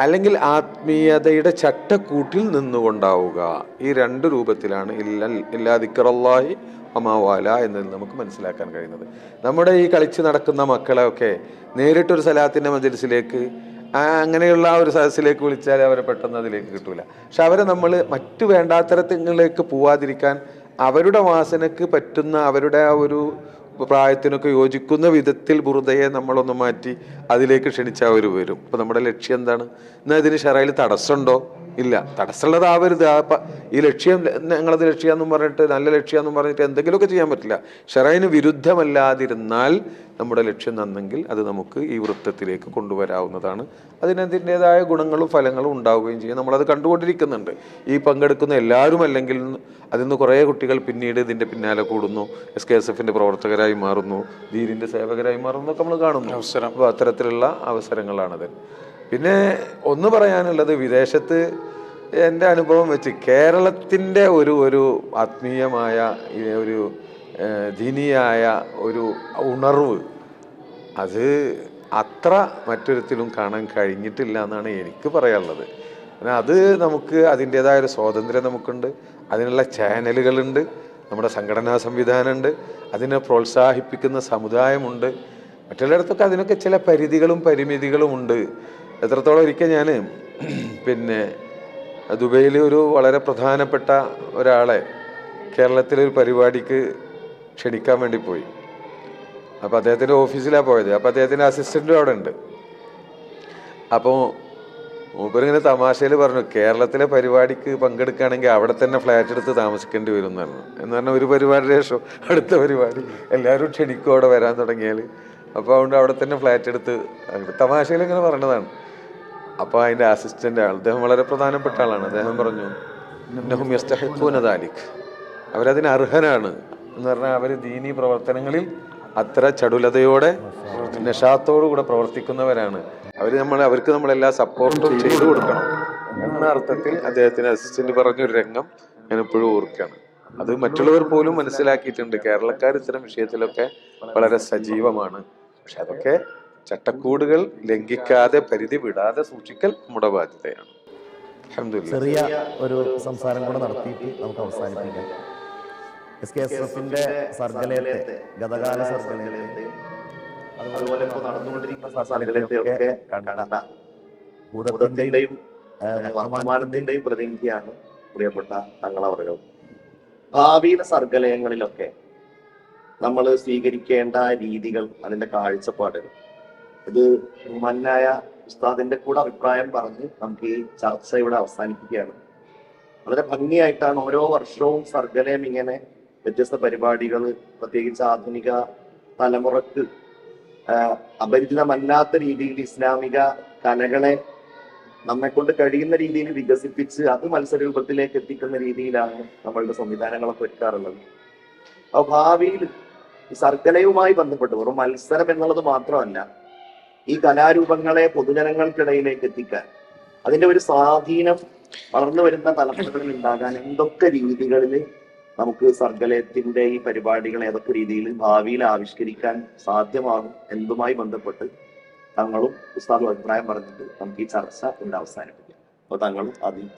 അല്ലെങ്കിൽ ആത്മീയതയുടെ ചട്ടക്കൂട്ടിൽ നിന്നുകൊണ്ടാവുക. ഈ രണ്ട് രൂപത്തിലാണ് ഇല്ല ഇല്ലാ ദിക്കറല്ലാഹി അമാവാല എന്നതിൽ നമുക്ക് മനസ്സിലാക്കാൻ കഴിയുന്നത്. നമ്മുടെ ഈ കളിച്ച് നടക്കുന്ന മക്കളെയൊക്കെ നേരിട്ടൊരു സലാത്തിന്റെ മജലിസിലേക്ക് അങ്ങനെയുള്ള ഒരു സദസ്സിലേക്ക് വിളിച്ചാൽ അവരെ പെട്ടെന്ന് അതിലേക്ക് കിട്ടൂല. പക്ഷെ അവരെ നമ്മൾ മറ്റു വേണ്ടാത്തരത്തിലേക്ക് പോവാതിരിക്കാൻ അവരുടെ വാസനക്ക് പറ്റുന്ന അവരുടെ ആ ഒരു പ്രായത്തിനൊക്കെ യോജിക്കുന്ന വിധത്തിൽ ബുറുദയെ നമ്മളൊന്ന് മാറ്റി അതിലേക്ക് ക്ഷണിച്ചാൽ അവർ വരും. അപ്പോൾ നമ്മുടെ ലക്ഷ്യം എന്താണ്? എന്നാൽ ഇതിന് ഷറയിൽ തടസ്സമുണ്ടോ? ഇല്ല. തടസ്സമുള്ളതാവരുത് ആ ഈ ലക്ഷ്യം ഞങ്ങളത് ലക്ഷ്യമെന്നും പറഞ്ഞിട്ട് നല്ല ലക്ഷ്യമെന്നും പറഞ്ഞിട്ട് എന്തെങ്കിലുമൊക്കെ ചെയ്യാൻ പറ്റില്ല. ഷറൈന് വിരുദ്ധമല്ലാതിരുന്നാൽ നമ്മുടെ ലക്ഷ്യം നന്നെങ്കിൽ അത് നമുക്ക് ഈ വൃത്തത്തിലേക്ക് കൊണ്ടുവരാവുന്നതാണ്. അതിനതിന്റെതായ ഗുണങ്ങളും ഫലങ്ങളും ഉണ്ടാവുകയും ചെയ്യും. നമ്മളത് കണ്ടുകൊണ്ടിരിക്കുന്നുണ്ട്. ഈ പങ്കെടുക്കുന്ന എല്ലാവരും അല്ലെങ്കിൽ അതിൽ നിന്ന് കുറേ കുട്ടികൾ പിന്നീട് ഇതിന്റെ പിന്നാലെ കൂടുന്നു. എസ് കെ എസ് എഫിന്റെ പ്രവർത്തകരായി മാറുന്നു. ദീനിന്റെ സേവകരായി മാറുന്നു ഒക്കെ നമ്മൾ കാണുന്നു. അവസരം. അപ്പോൾ അത്തരത്തിലുള്ള അവസരങ്ങളാണത്. പിന്നെ ഒന്ന് പറയാനുള്ളത് വിദേശത്ത് എന്റെ അനുഭവം വെച്ച് കേരളത്തിന്റെ ഒരു ഒരു ആത്മീയമായ ഒരു ദീനിയായ ഒരു ഉണർവ് അത് അത്ര മറ്റൊരുത്തിലും കാണാൻ കഴിഞ്ഞിട്ടില്ല എന്നാണ് എനിക്ക് പറയാനുള്ളത്. അത് നമുക്ക് അതിന്റെതായ ഒരു സ്വാതന്ത്ര്യം നമുക്കുണ്ട്. അതിനുള്ള ചാനലുകളുണ്ട് നമ്മുടെ സംഘടനാ സംവിധാനമുണ്ട് അതിനെ പ്രോത്സാഹിപ്പിക്കുന്ന സമുദായമുണ്ട്. മറ്റുള്ളിടത്തൊക്കെ അതിനൊക്കെ ചില പരിധികളും പരിമിതികളും ഉണ്ട്. എത്രത്തോളം ഒരിക്കൽ ഞാൻ പിന്നെ ദുബൈയിൽ ഒരു വളരെ പ്രധാനപ്പെട്ട ഒരാളെ കേരളത്തിലെ ഒരു പരിപാടിക്ക് ക്ഷണിക്കാൻ വേണ്ടി പോയി. അപ്പോൾ അദ്ദേഹത്തിന്റെ ഓഫീസിലാണ് പോയത്. അപ്പോൾ അദ്ദേഹത്തിന്റെ അസിസ്റ്റന്റും അവിടെ ഉണ്ട്. അപ്പോൾ മൂപ്പരിങ്ങനെ തമാശയിൽ പറഞ്ഞു കേരളത്തിലെ പരിപാടിക്ക് പങ്കെടുക്കുകയാണെങ്കിൽ അവിടെ തന്നെ ഫ്ലാറ്റ് എടുത്ത് താമസിക്കേണ്ടി വരും എന്ന് പറഞ്ഞു. എന്ന് പറഞ്ഞാൽ ഒരു പരിപാടിയുടെ ശേഷം അടുത്ത പരിപാടി. എല്ലാവരും ക്ഷണിക്കും അവിടെ വരാൻ തുടങ്ങിയാൽ അപ്പോൾ അതുകൊണ്ട് അവിടെ തന്നെ ഫ്ലാറ്റ് എടുത്ത് തമാശയിൽ ഇങ്ങനെ പറഞ്ഞതാണ്. അപ്പോൾ അതിന്റെ അസിസ്റ്റന്റ് ആൾ അദ്ദേഹം വളരെ പ്രധാനപ്പെട്ട ആളാണ്. അദ്ദേഹം പറഞ്ഞു അവരതിന് അർഹനാണ് എന്ന് പറഞ്ഞാൽ അവർ ദീനീ പ്രവർത്തനങ്ങളിൽ അത്ര ചടുലതയോടെ നിഷാത്തോടു കൂടെ പ്രവർത്തിക്കുന്നവരാണ്. അവർ നമ്മൾ അവർക്ക് നമ്മളെല്ലാ സപ്പോർട്ടും ചെയ്തു കൊടുക്കണം. എന്ന അർത്ഥത്തിൽ അദ്ദേഹത്തിന് അസിസ്റ്റന്റ് പറഞ്ഞൊരു രംഗം ഞാൻ എപ്പോഴും ഓർക്കുകയാണ്. അത് മറ്റുള്ളവർ പോലും മനസ്സിലാക്കിയിട്ടുണ്ട്. കേരളക്കാർ ഇത്തരം വിഷയത്തിലൊക്കെ വളരെ സജീവമാണ്. പക്ഷെ അതൊക്കെ ചട്ടക്കൂടുകൾ ലംഘിക്കാതെ പരിധി വിടാതെ സൂക്ഷിക്കൽ നമ്മുടെ ബാധ്യതയാണ്. ചെറിയ ഒരു സംസാരം കൂടെ നടത്തിയിട്ട് നമുക്ക് അവസാനിപ്പിക്കാം. എസ് കെ എസ് എഫിന്റെ സർഗലയത്തെ ഗതകാല സർഗലയത്തെ. അതുപോലെ ഇപ്പോൾ നടന്നുകൊണ്ടിരിക്കുന്ന സർഗലയത്തെയൊക്കെ കണ്ട ഭൂതത്തിന്റെയും ഏഹ്, വർത്തമാനത്തിന്റെയും പ്രതിനിധിയാണ് പ്രിയപ്പെട്ട തങ്ങളവറുകൾ ഭാവിയിലെ സർഗലയങ്ങളിലൊക്കെ നമ്മൾ സ്വീകരിക്കേണ്ട രീതികൾ അതിന്റെ കാഴ്ചപ്പാടുകൾ ഇത് മന്നായ ഉസ്താദിന്റെ കൂടെ അഭിപ്രായം പറഞ്ഞ് നമുക്ക് ഈ ചർച്ച ഇവിടെ അവസാനിപ്പിക്കുകയാണ്. വളരെ ഭംഗിയായിട്ടാണ് ഓരോ വർഷവും സർഗലയം ഇങ്ങനെ വ്യത്യസ്ത പരിപാടികൾ പ്രത്യേകിച്ച് ആധുനിക തലമുറയ്ക്ക് അപരിചിതമല്ലാത്ത രീതിയിൽ ഇസ്ലാമിക കലകളെ നമ്മെ കൊണ്ട് കഴിയുന്ന രീതിയിൽ വികസിപ്പിച്ച് അത് മത്സര രൂപത്തിലേക്ക് എത്തിക്കുന്ന രീതിയിലാണ് നമ്മളുടെ സംവിധാനങ്ങളൊക്കെ ഒരുക്കാറുള്ളത്. അപ്പൊ ഭാവിയിൽ സർക്കലയുമായി ബന്ധപ്പെട്ട് വെറും മത്സരം എന്നുള്ളത് മാത്രമല്ല ഈ കലാരൂപങ്ങളെ പൊതുജനങ്ങൾക്കിടയിലേക്ക് എത്തിക്കാൻ അതിന്റെ ഒരു സ്വാധീനം വളർന്നു വരുന്ന തലമുറകളിൽ ഉണ്ടാകാൻ എന്തൊക്കെ രീതികളിൽ നമുക്ക് സർഗലയത്തിന്റെ ഈ പരിപാടികൾ ഏതൊക്കെ രീതിയിൽ ഭാവിയിൽ ആവിഷ്കരിക്കാൻ സാധ്യമാകും എന്തുമായി ബന്ധപ്പെട്ട് തങ്ങളും ഉസ്താദും അഭിപ്രായം പറഞ്ഞിട്ട് നമുക്ക് ഈ ചർച്ച ഇവിടെ അവസാനിപ്പിക്കാം. അപ്പൊ തങ്ങളും അതിൽ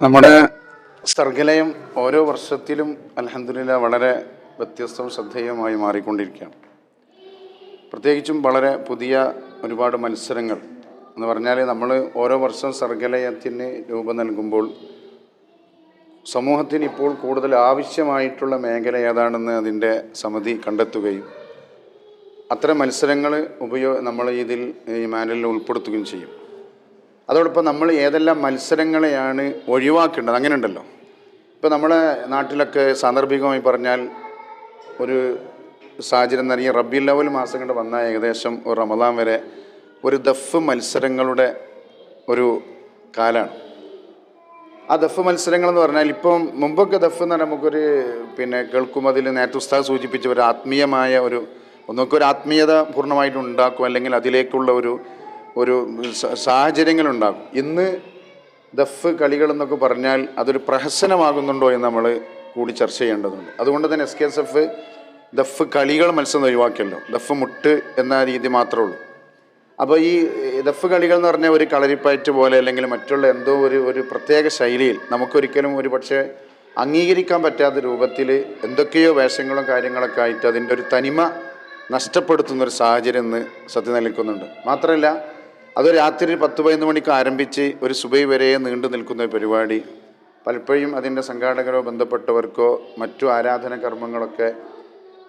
നമ്മുടെ സർഗലയം ഓരോ വർഷത്തിലും അലഹദില്ല വളരെ വ്യത്യസ്തവും ശ്രദ്ധേയമായി മാറിക്കൊണ്ടിരിക്കുകയാണ്. പ്രത്യേകിച്ചും വളരെ പുതിയ ഒരുപാട് മത്സരങ്ങൾ. എന്ന് പറഞ്ഞാൽ നമ്മൾ ഓരോ വർഷം സർഗലയത്തിന് രൂപം നൽകുമ്പോൾ സമൂഹത്തിന് ഇപ്പോൾ കൂടുതൽ ആവശ്യമായിട്ടുള്ള മേഖല ഏതാണെന്ന് അതിന്റെ സമിതി കണ്ടെത്തുകയും അത്തരം മത്സരങ്ങൾ ഉപയോ നമ്മൾ ഇതിൽ ഈ മാനലിൽ ഉൾപ്പെടുത്തുകയും ചെയ്യും. അതോടൊപ്പം നമ്മൾ ഏതെല്ലാം മത്സരങ്ങളെയാണ് ഒഴിവാക്കേണ്ടത്? അങ്ങനെ ഉണ്ടല്ലോ ഇപ്പോൾ നമ്മളെ നാട്ടിലൊക്കെ സാന്ദർഭികമായി പറഞ്ഞാൽ ഒരു സാഹചര്യം നിറയെ റബ്ബി ലെവൽ മാസം കൊണ്ട് വന്ന ഏകദേശം ഒരു റമദാൻ വരെ ഒരു ദഫ് മത്സരങ്ങളുടെ ഒരു കാലാണ് ആ ദഫ് മത്സരങ്ങൾ എന്ന് പറഞ്ഞാൽ ഇപ്പം മുമ്പൊക്കെ ദഫ് എന്ന് പറഞ്ഞാൽ നമുക്കൊരു പിന്നെ കേൾക്കും അതിൽ നേരത്തെ ഉസ്താദ് സൂചിപ്പിച്ച ഒരു ആത്മീയമായ ഒരു ഒന്നൊക്കെ ഒരു ആത്മീയത പൂർണമായിട്ട് ഉണ്ടാക്കും അല്ലെങ്കിൽ അതിലേക്കുള്ള ഒരു ഒരു സാഹചര്യങ്ങൾ ഉണ്ടാകും ഇന്ന് ദഫ് കളികൾ എന്നൊക്കെ പറഞ്ഞാൽ അതൊരു പ്രഹസനമാകുന്നുണ്ടോ എന്ന് നമ്മൾ കൂടി ചർച്ച ചെയ്യേണ്ടതുണ്ട്. അതുകൊണ്ട് തന്നെ എസ് കെ എസ് എഫ് ദഫ് കളികൾ മത്സരം ഒഴിവാക്കിയല്ലോ. ദഫ് മുട്ട് എന്ന രീതി മാത്രമേ ഉള്ളൂ. അപ്പോൾ ഈ ദഫ് കളികൾ എന്ന് പറഞ്ഞാൽ ഒരു കളരിപ്പയറ്റ് പോലെ അല്ലെങ്കിൽ മറ്റുള്ള എന്തോ ഒരു ഒരു പ്രത്യേക ശൈലിയിൽ നമുക്കൊരിക്കലും ഒരു പക്ഷേ അംഗീകരിക്കാൻ പറ്റാത്ത രൂപത്തിൽ എന്തൊക്കെയോ വേഷങ്ങളും കാര്യങ്ങളൊക്കെ ആയിട്ട് അതിന്റെ ഒരു തനിമ നഷ്ടപ്പെടുത്തുന്ന ഒരു സാഹചര്യം ഇന്ന് സത്യം നിലനിൽക്കുന്നുണ്ട്. മാത്രമല്ല അത് രാത്രി പത്ത് പതിനൊന്ന് മണിക്ക് ആരംഭിച്ച് ഒരു സുബൈ വരെ നീണ്ടു നിൽക്കുന്ന ഒരു പരിപാടി. പലപ്പോഴും അതിന്റെ സംഘാടകരോ ബന്ധപ്പെട്ടവർക്കോ മറ്റു ആരാധന കർമ്മങ്ങളൊക്കെ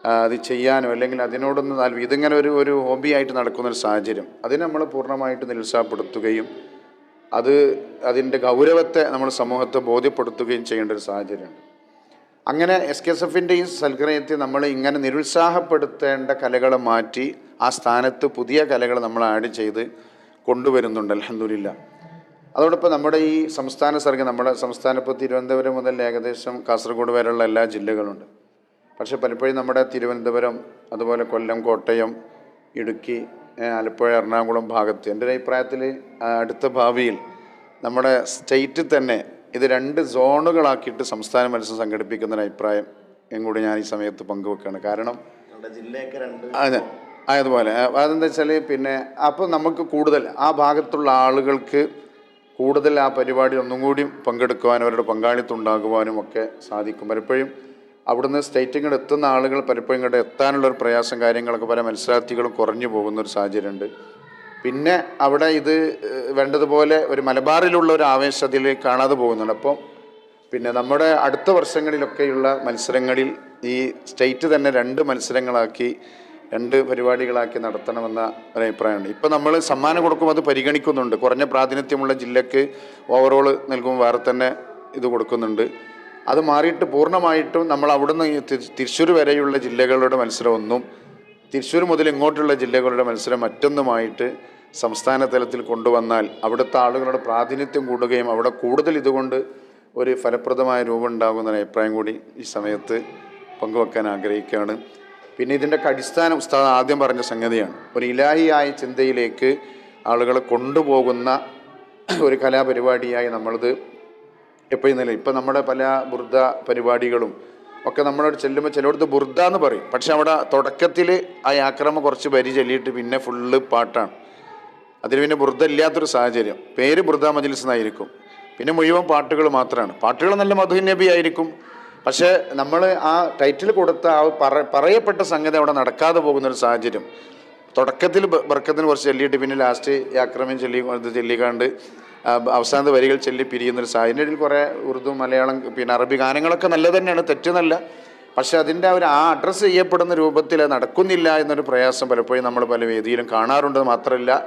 അത് ചെയ്യാനോ അല്ലെങ്കിൽ അതിനോടൊന്ന് താല്പര്യം ഇതിങ്ങനെ ഒരു ഒരു ഹോബിയായിട്ട് നടക്കുന്ന ഒരു സാഹചര്യം. അതിനെ നമ്മൾ പൂർണമായിട്ട് നിരുത്സാഹപ്പെടുത്തുകയും അത് അതിന്റെ ഗൗരവത്തെ നമ്മൾ സമൂഹത്തെ ബോധ്യപ്പെടുത്തുകയും ചെയ്യേണ്ട ഒരു സാഹചര്യമുണ്ട്. അങ്ങനെ എസ് കെ എസ് എഫിന്റെ ഈ സൽക്കരയത്തെ നമ്മൾ ഇങ്ങനെ നിരുത്സാഹപ്പെടുത്തേണ്ട കലകളെ മാറ്റി ആ സ്ഥാനത്ത് പുതിയ കലകൾ നമ്മൾ ആഡ് ചെയ്ത് കൊണ്ടുവരുന്നുണ്ട്. അലഹദില്ല അതോടൊപ്പം നമ്മുടെ ഈ സംസ്ഥാന സർഗം നമ്മുടെ സംസ്ഥാനം തിരുവനന്തപുരം മുതൽ ഏകദേശം കാസർഗോഡ് വരെയുള്ള എല്ലാ ജില്ലകളുണ്ട്. പക്ഷേ പലപ്പോഴും നമ്മുടെ തിരുവനന്തപുരം അതുപോലെ കൊല്ലം കോട്ടയം ഇടുക്കി ആലപ്പുഴ എറണാകുളം ഭാഗത്ത് എന്റെ ഒരു അഭിപ്രായത്തിൽ അടുത്ത ഭാവിയിൽ നമ്മുടെ സ്റ്റേറ്റിൽ തന്നെ ഇത് രണ്ട് സോണുകളാക്കിയിട്ട് സംസ്ഥാന മത്സരം സംഘടിപ്പിക്കുന്ന ഒരു അഭിപ്രായം കൂടി ഞാൻ ഈ സമയത്ത് പങ്കുവെക്കുകയാണ് കാരണം നമ്മുടെ ജില്ലയൊക്കെ രണ്ട് അതെ. അതുപോലെ അതെന്താ വെച്ചാൽ പിന്നെ അപ്പോൾ നമുക്ക് കൂടുതൽ ആ ഭാഗത്തുള്ള ആളുകൾക്ക് കൂടുതൽ ആ പരിപാടി ഒന്നും കൂടി പങ്കെടുക്കുവാനും അവരുടെ പങ്കാളിത്തം ഉണ്ടാകുവാനും ഒക്കെ സാധിക്കും. പലപ്പോഴും അവിടുന്ന് സ്റ്റേറ്റ് ഇങ്ങോട്ട് എത്തുന്ന ആളുകൾ പലപ്പോഴും ഇങ്ങോട്ട് എത്താനുള്ള ഒരു പ്രയാസം കാര്യങ്ങളൊക്കെ പല മത്സരാർത്ഥികളും കുറഞ്ഞു പോകുന്ന ഒരു സാഹചര്യമുണ്ട്. പിന്നെ അവിടെ ഇത് വേണ്ടതുപോലെ ഒരു മലബാറിലുള്ള ഒരു ആവേശം അതിൽ കാണാതെ പോകുന്നുണ്ട്. അപ്പം പിന്നെ നമ്മുടെ അടുത്ത വർഷങ്ങളിലൊക്കെയുള്ള മത്സരങ്ങളിൽ ഈ സ്റ്റേറ്റ് തന്നെ രണ്ട് മത്സരങ്ങളാക്കി രണ്ട് പരിപാടികളാക്കി നടത്തണമെന്ന ഒരു അഭിപ്രായമുണ്ട്. ഇപ്പം നമ്മൾ സമ്മാനം കൊടുക്കുമ്പോൾ അത് പരിഗണിക്കുന്നുണ്ട്. കുറഞ്ഞ പ്രാതിനിധ്യമുള്ള ജില്ലക്ക് ഓവറോൾ നൽകുമ്പോൾ വേറെ തന്നെ ഇത് കൊടുക്കുന്നുണ്ട്. അത് മാറിയിട്ട് പൂർണമായിട്ടും നമ്മൾ അവിടുന്ന് തൃശ്ശൂർ വരെയുള്ള ജില്ലകളുടെ മത്സരമൊന്നും തൃശ്ശൂർ മുതൽ ഇങ്ങോട്ടുള്ള ജില്ലകളുടെ മത്സരം മറ്റൊന്നുമായിട്ട് സംസ്ഥാന തലത്തിൽ കൊണ്ടുവന്നാൽ അവിടുത്തെ ആളുകളുടെ പ്രാതിനിധ്യം കൂടുകയും അവിടെ കൂടുതൽ ഇതുകൊണ്ട് ഒരു ഫലപ്രദമായ രൂപം ഉണ്ടാകുന്ന അഭിപ്രായം കൂടി ഈ സമയത്ത് പങ്കുവെക്കാൻ ആഗ്രഹിക്കുകയാണ്. പിന്നെ ഇതിന്റെയൊക്കെ അടിസ്ഥാനം ഉസ്താദ് ആദ്യം പറഞ്ഞ സംഗതിയാണ്. ഒരു ഇലാഹിയായ ചിന്തയിലേക്ക് ആളുകളെ കൊണ്ടുപോകുന്ന ഒരു കലാപരിപാടിയായി നമ്മളിത് എപ്പോഴും നില ഇപ്പം നമ്മുടെ പല ബുർദ പരിപാടികളും ഒക്കെ നമ്മളോട് ചെല്ലുമ്പോൾ ചിലയിടത്ത് ബുർദ എന്ന് പറയും. പക്ഷെ അവിടെ തുടക്കത്തിൽ ആ ആക്രമം കുറച്ച് വരി ചൊല്ലിയിട്ട് പിന്നെ ഫുള്ള് പാട്ടാണ്. അതിന് പിന്നെ ബുർദ ഇല്ലാത്തൊരു സാഹചര്യം. പേര് ബുർദ മജിൽസ് എന്നായിരിക്കും പിന്നെ മുഴുവൻ പാട്ടുകൾ മാത്രമാണ് പാട്ടുകൾ നല്ല മധു നബി ആയിരിക്കും. പക്ഷേ നമ്മൾ ആ ടൈറ്റിൽ കൊടുത്ത ആ പറ പറയപ്പെട്ട സംഗതി അവിടെ നടക്കാതെ പോകുന്നൊരു സാഹചര്യം. തുടക്കത്തിൽ ബർക്കത്തിന് കുറച്ച് ചൊല്ലിയിട്ട് പിന്നെ ലാസ്റ്റ് ആക്രമം ചൊല്ലി ചൊല്ലിക്കാണ്ട് അവസാനത്തെ വരികൾ ചൊല്ലി പിരിയുന്നൊരു സാഹചര്യം. ഇതിൽ കുറേ ഉറുദു മലയാളം പിന്നെ അറബി ഗാനങ്ങളൊക്കെ നല്ല തന്നെയാണ്. തെറ്റെന്നല്ല. പക്ഷേ അതിന്റെ ഒരു ആ അഡ്രസ്സ് ചെയ്യപ്പെടുന്ന രൂപത്തിൽ നടക്കുന്നില്ല എന്നൊരു പ്രയാസം പലപ്പോഴും നമ്മൾ പല വേദിയിലും കാണാറുണ്ട്. മാത്രമല്ല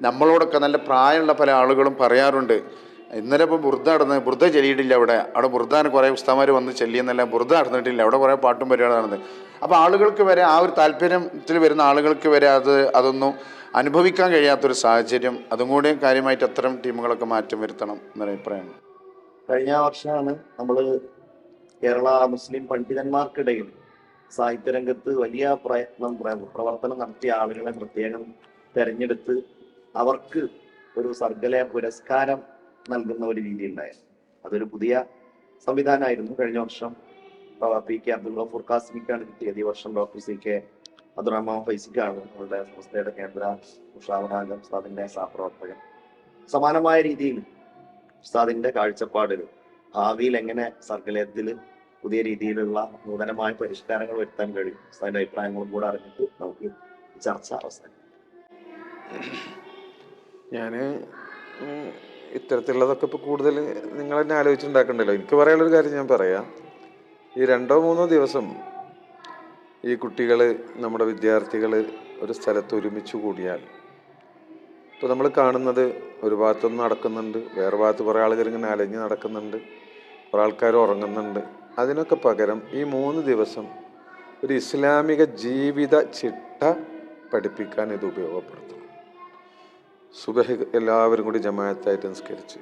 നമ്മളോടൊക്കെ നല്ല പ്രായമുള്ള പല ആളുകളും പറയാറുണ്ട് ഇന്നലെ ഇപ്പോൾ ബുർദ നടന്ന് ബുർദ ചെല്ലിയിട്ടില്ല അവിടെ. അവിടെ ബുർദാന് കുറേ ഉസ്താമാർ വന്ന് ചെല്ലിയെന്നല്ല ബുർദ നടന്നിട്ടില്ല. അവിടെ കുറേ പാട്ടും പരിപാടി നടന്നത് അപ്പോൾ ആളുകൾക്ക് വരെ ആ ഒരു താല്പര്യത്തിൽ വരുന്ന ആളുകൾക്ക് വരെ അത് അതൊന്നും അനുഭവിക്കാൻ കഴിയാത്തൊരു സാഹചര്യം അതും കൂടി കാര്യമായിട്ട് അത്തരം ടീമുകളൊക്കെ മാറ്റം വരുത്തണം എന്നൊരു അഭിപ്രായമാണ് കഴിഞ്ഞ വർഷമാണ് നമ്മൾ കേരള മുസ്ലിം പണ്ഡിതന്മാർക്കിടയിൽ സാഹിത്യരംഗത്ത് വലിയ പ്രയത്നം പ്രവർത്തനം നടത്തിയ ആളുകളെ പ്രത്യേകം തെരഞ്ഞെടുത്ത് അവർക്ക് ഒരു സർഗലയ പുരസ്കാരം നൽകുന്ന ഒരു രീതി ഉണ്ടായിരുന്നു അതൊരു പുതിയ സംവിധാനമായിരുന്നു. കഴിഞ്ഞ വർഷം പി കെ അബ്ദുൾ ഗഫൂർ ഖാസിമിക്കാണ് കിട്ടിയത്. ഈ വർഷം ഡോക്ടർ സി കെ അബ്ദുറഹ്മാൻ ഫൈസിക്കാണ് നമ്മളുടെ സംസ്ഥയുടെ കേന്ദ്ര ഉഷാവനാംഗം ഉസ്താദിന്റെ സഹപ്രവർത്തകൻ. സമാനമായ രീതിയിൽ ഉസ്താദിന്റെ കാഴ്ചപ്പാടുകൾ ഭാവിയിൽ എങ്ങനെ സർഗലയത്തിൽ പുതിയ രീതിയിലുള്ള നൂതനമായ പരിഷ്കാരങ്ങൾ വരുത്താൻ കഴിയും? ഉസ്താദിന്റെ അഭിപ്രായങ്ങളും കൂടെ അറിഞ്ഞിട്ട് നമുക്ക് ചർച്ച അവസാനിക്കും ഞാൻ ഇത്തരത്തിലുള്ളതൊക്കെ ഇപ്പോൾ കൂടുതൽ നിങ്ങൾ തന്നെ ആലോചിച്ചുണ്ടാക്കണ്ടല്ലോ എനിക്ക് പറയാനുള്ളൊരു കാര്യം ഞാൻ പറയാം. ഈ രണ്ടോ മൂന്നോ ദിവസം ഈ കുട്ടികൾ നമ്മുടെ വിദ്യാർത്ഥികൾ ഒരു സ്ഥലത്ത് ഒരുമിച്ച് കൂടിയാൽ ഇപ്പോൾ നമ്മൾ കാണുന്നത് ഒരു ഭാഗത്തൊന്നും നടക്കുന്നുണ്ട് വേറെ ഭാഗത്ത് കുറേ ആളുകൾ ഇങ്ങനെ അലഞ്ഞ് നടക്കുന്നുണ്ട് കുറേ ആൾക്കാർ ഉറങ്ങുന്നുണ്ട്. അതിനൊക്കെ പകരം ഈ മൂന്ന് ദിവസം ഒരു ഇസ്ലാമിക ജീവിത ചിട്ട പഠിപ്പിക്കാൻ ഇത് ഉപയോഗപ്പെടുത്തണം. സുബഹ് എല്ലാവരും കൂടി ജമാഅത്തായിട്ട് നിസ്കരിച്ച്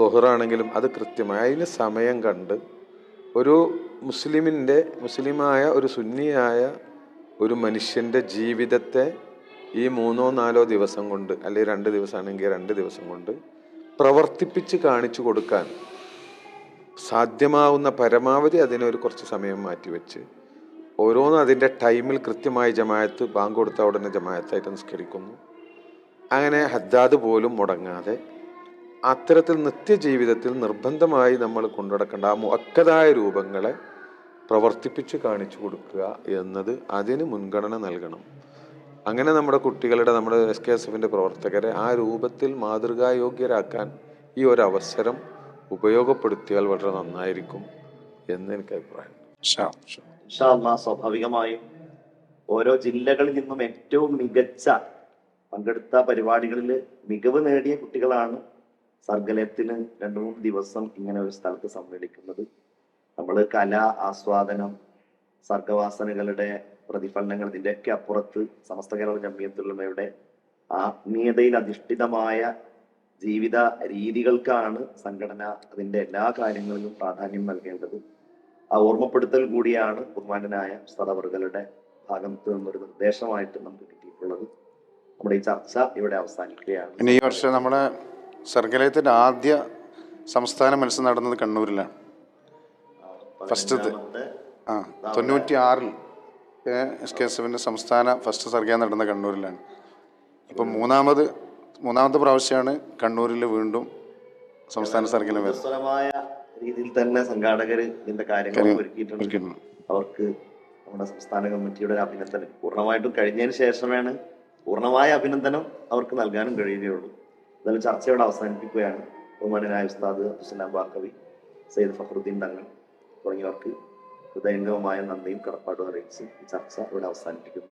ലൊഹറാണെങ്കിലും അത് കൃത്യമായി അതിന് സമയം കണ്ട് ഒരു മുസ്ലിമിന്റെ മുസ്ലിമായ ഒരു സുന്നിയായ ഒരു മനുഷ്യന്റെ ജീവിതത്തെ ഈ മൂന്നോ നാലോ ദിവസം കൊണ്ട് അല്ലെങ്കിൽ രണ്ട് ദിവസമാണെങ്കിൽ രണ്ട് ദിവസം കൊണ്ട് പ്രവർത്തിപ്പിച്ച് കാണിച്ചു കൊടുക്കാൻ സാധ്യമാവുന്ന പരമാവധി അതിനൊരു കുറച്ച് സമയം മാറ്റിവെച്ച് ഓരോന്നും അതിന്റെ ടൈമിൽ കൃത്യമായി ജമായത്ത് ബാങ്ക് കൊടുത്ത ഉടനെ ജമായത്തായിട്ട് നിസ്കരിക്കുന്നു. അങ്ങനെ ഹദ്ദാദ് പോലും മുടങ്ങാതെ അത്തരത്തിൽ നിത്യജീവിതത്തിൽ നിർബന്ധമായി നമ്മൾ കൊണ്ടുനടക്കേണ്ട ആ മുഖക്കതായ രൂപങ്ങളെ പ്രവർത്തിപ്പിച്ച് കാണിച്ചു കൊടുക്കുക എന്നത് അതിന് മുൻഗണന നൽകണം. അങ്ങനെ നമ്മുടെ കുട്ടികളുടെ നമ്മുടെ എസ് കെ എസ് എഫിന്റെ പ്രവർത്തകരെ ആ രൂപത്തിൽ മാതൃകായോഗ്യരാക്കാൻ ഈ ഒരു അവസരം ഉപയോഗപ്പെടുത്തിയാൽ വളരെ നന്നായിരിക്കും എന്ന് എനിക്ക് അഭിപ്രായം. സ്വാഭാവികമായും ഓരോ ജില്ലകളിൽ നിന്നും ഏറ്റവും മികച്ച പങ്കെടുത്ത പരിപാടികളിൽ മികവ് നേടിയ കുട്ടികളാണ് സർഗലയത്തിന് രണ്ടു മൂന്ന് ദിവസം ഇങ്ങനെ ഒരു സ്ഥലത്ത് സമ്മേളിക്കുന്നത് നമ്മൾ കല ആസ്വാദനം സർഗവാസനകളുടെ പ്രതിഫലനങ്ങൾ ഇതിന്റെയൊക്കെ അപ്പുറത്ത് സമസ്ത കേരള ജമ്മിയത്തുള്ളവയുടെ ആത്മീയതയിൽ അധിഷ്ഠിതമായ ജീവിത രീതികൾക്കാണ് സംഘടന അതിന്റെ എല്ലാ കാര്യങ്ങളിലും പ്രാധാന്യം നൽകേണ്ടത്. ആ ഓർമ്മപ്പെടുത്തൽ കൂടിയാണ് ബഹുമാനനായ ഉസ്താദവറുകളുടെ ഭാഗത്ത് നിന്നൊരു നിർദ്ദേശമായിട്ട് നമുക്ക് കിട്ടിയിട്ടുള്ളത്. നമ്മുടെ ഈ ചർച്ച ഇവിടെ അവസാനിക്കുകയാണ്. ഈ വർഷം നമ്മുടെ സർഗലയത്തിന്റെ ആദ്യ സംസ്ഥാന മത്സരം നടന്നത് കണ്ണൂരിലാണ്. ഫസ്റ്റത്തെ. ആ തൊണ്ണൂറ്റി ആറിൽ എസ് കെ എസ് എഫിന്റെ സംസ്ഥാന ഫസ്റ്റ് സർഗ നടന്ന കണ്ണൂരിലാണ്. ഇപ്പം മൂന്നാമത് മൂന്നാമത്തെ പ്രാവശ്യമാണ് കണ്ണൂരിൽ വീണ്ടും സംസ്ഥാന സർഗലം വരുന്നത്. രീതിയിൽ തന്നെ സംഘാടകർ ഇതിന്റെ കാര്യങ്ങൾ ഒരുക്കിയിട്ടുണ്ട്. അവർക്ക് നമ്മുടെ സംസ്ഥാന കമ്മിറ്റിയുടെ ഒരു അഭിനന്ദനം. പൂർണമായിട്ടും കഴിഞ്ഞതിന് ശേഷമാണ് പൂർണമായ അഭിനന്ദനം അവർക്ക് നൽകാനും കഴിയുകയുള്ളൂ. എന്തായാലും ചർച്ചയോടെ അവസാനിപ്പിക്കുകയാണ് ബഹുമാനനായ ഉസ്താദ് അബ്ദുസലാം ബാക്കവി സയ്യിദ് ഫഖറുദ്ദീൻ തങ്ങൾ തുടങ്ങിയവർക്ക് ഹൃദയംഗമമായ നന്ദിയും കടപ്പാടും അറിയിച്ച് ചർച്ച ഇവിടെ അവസാനിപ്പിക്കുന്നു.